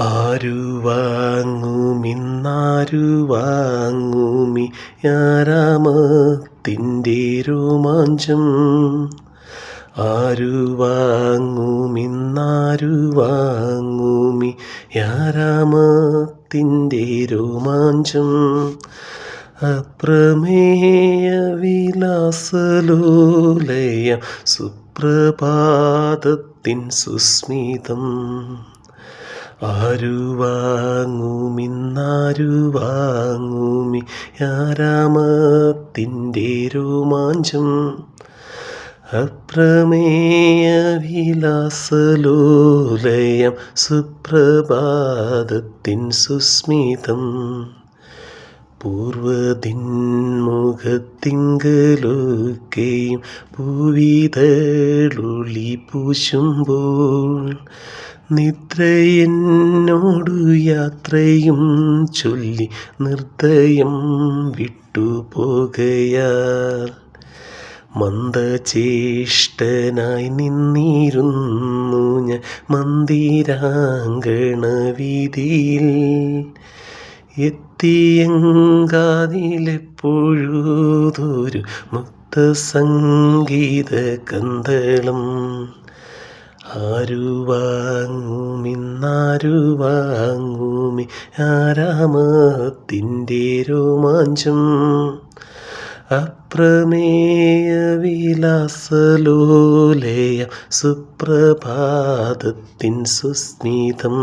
ആരു വാങ്ങുമിന്നാരു വാങ്ങുമി യാരാമത്തിന്റെ രോമാഞ്ചം? ആരു വാങ്ങുമി യാരാമത്തിന്റെ രോമാഞ്ചം? അപ്രമേയ വിലാസലോലയ സുപ്രഭാതത്തിൻ സുസ്മിതം. ആരു വാങ്ങുമിന്നാരു വാങ്ങുമി യാരാമത്തിന്റെ രോമാഞ്ചം? അപ്രമേയ വിലാസലോലയം സുപ്രഭാതത്തിൻ സുസ്മിതം. പൂർവദിന്മുഖത്തിങ്കലൊക്കെയും പൂവിതളുളി പൂശുമ്പോൾ നിദ്രയെന്നോടു യാത്രയും ചൊല്ലി നിർദ്ദയം വിട്ടുപോകയാൽ മന്ദചേഷ്ടനായി നിന്നിരുന്നു ഞാൻ മന്ദിരാങ്കണ വീതിയിൽ എത്തിയങ്കാതിലെപ്പോഴൂതൊരു മുക്തസംഗീത കന്തളം ആരു വാങ്ങുമിന്നാരു വാങ്ങുമി ആരാമത്തിന്റെ രോമാഞ്ചം? അപ്രമേയ വിലാസലോലയ സുപ്രഭാതത്തിൻ സുസ്മിതം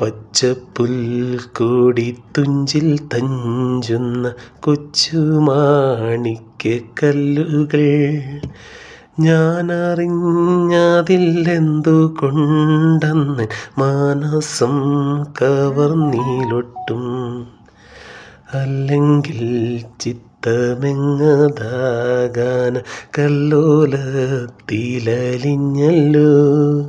പച്ചപ്പുൽക്കൊടി തുഞ്ചിൽ തഞ്ചുന്ന കൊച്ചുമാണിക്കല്ലുകൾ ഞാനറിഞ്ഞതില്ലെന്തു കൊണ്ടെന്ന് മാനസം കവർന്നീലൊട്ടും അല്ലെങ്കിൽ ചിത്തമെങ്ങതാകാന കല്ലോലത്തിലലിഞ്ഞല്ലോ.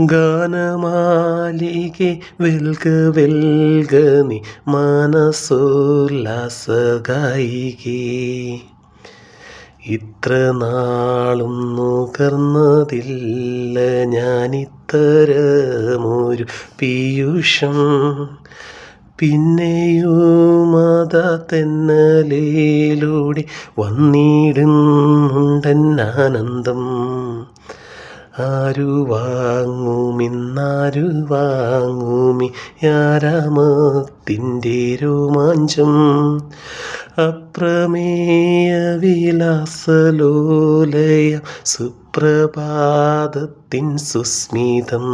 ഗാനമാലികെ വെൽക വെൽക നീ മാനസോല്ലാസഗായികേ ഇത്ര നാളും നുകർന്നതില്ല ഞാനിത്തരമൊരു പീയൂഷം. പിന്നെയും അതാ തെന്നലിലൂടെ വന്നിടുന്നുണ്ടെന്നാനന്ദം ആരു വാങ്ങുമിന്നാരു വാങ്ങുമി? യാരാമത്തിന്റെ രോമാഞ്ചം? അപ്രമേയ വിലാസലോലയ സുപ്രഭാതത്തിൻ സുസ്മിതം.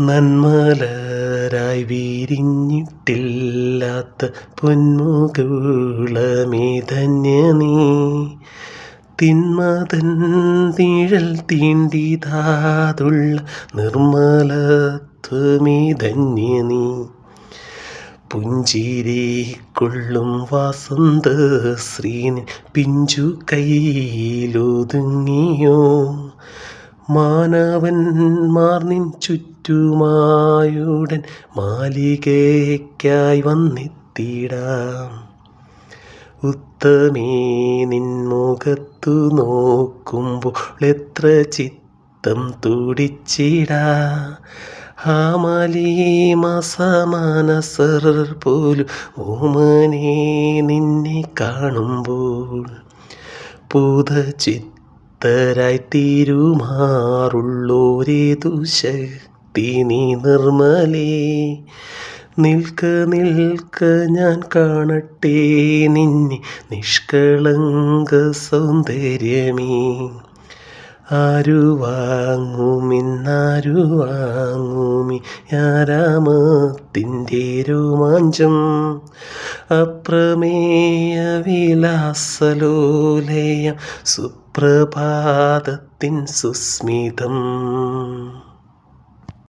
നന്മലരായി വിരിഞ്ഞിട്ടില്ലാത്ത പൊന്മുകുളമേ ധന്യ നീ. തിന്മതൻ നിഴൽ തീണ്ടിതാതുള്ള നിർമ്മലത്വമേ ധന്യ നീ. പുഞ്ചിരിക്കൊള്ളും വാസന്ത ശ്രീനി പിഞ്ചു കയ്യിലൊതുങ്ങിയോ മാനവൻ നിൻ ചുറ്റുമായുടൻ മാലികയ്ക്കായി വന്നെത്തിടാം. ഉത്തമേ നിൻ മുഖത്തു നോക്കുമ്പോൾ എത്ര ചിത്തം തുടിച്ചിടാ. ഹാമലീമസമാനസർ പോലും ഓമനെ നിന്നെ കാണുമ്പോൾ പൂത പുതചിത്തരായി തീരുമാറുള്ളോരേതു ശക്തി നീ നിർമ്മലേ. നിൽക്ക നിൽക്ക ഞാൻ കാണട്ടെ നിന്നെ നിഷ്കളങ്ക സൗന്ദര്യമേ. ആരു വാങ്ങുമിന്നാരു വാങ്ങുമി യാരാമത്തിന്റെ രോമാഞ്ചം? അപ്രമേയ വിലാസലോലയം സുപ്രഭാതത്തിൻ സുസ്മിതം.